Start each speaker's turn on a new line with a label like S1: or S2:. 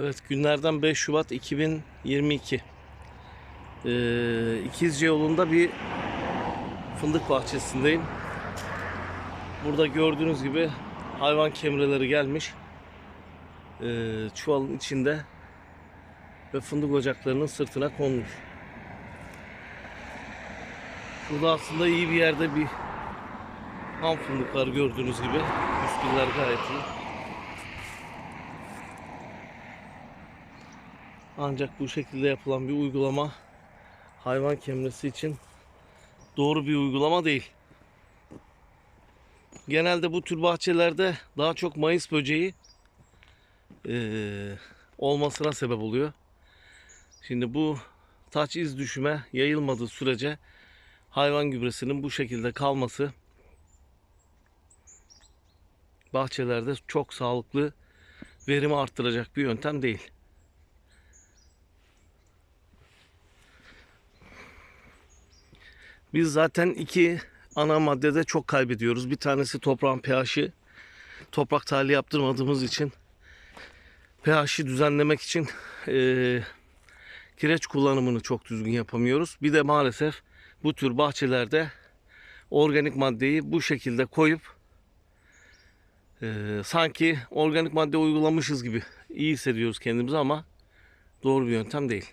S1: Evet günlerden 5 Şubat 2022. Ee, İkizce yolunda bir fındık bahçesindeyim. Burada gördüğünüz gibi hayvan kemreleri gelmiş. Ee, çuvalın içinde ve fındık ocaklarının sırtına konmuş. Burada aslında iyi bir yerde bir ham fındıklar gördüğünüz gibi. Üsküller gayet iyi. Ancak bu şekilde yapılan bir uygulama hayvan kemresi için doğru bir uygulama değil. Genelde bu tür bahçelerde daha çok mayıs böceği eee, olmasına sebep oluyor. Şimdi bu taç iz düşüme yayılmadığı sürece hayvan gübresinin bu şekilde kalması bahçelerde çok sağlıklı verimi arttıracak bir yöntem değil. Biz zaten iki ana maddede çok kaybediyoruz. Bir tanesi toprağın pH'i. Toprak tahliye yaptırmadığımız için pH'i düzenlemek için eee, kireç kullanımını çok düzgün yapamıyoruz. Bir de maalesef bu tür bahçelerde organik maddeyi bu şekilde koyup eee, sanki organik madde uygulamışız gibi iyi hissediyoruz kendimizi ama doğru bir yöntem değil.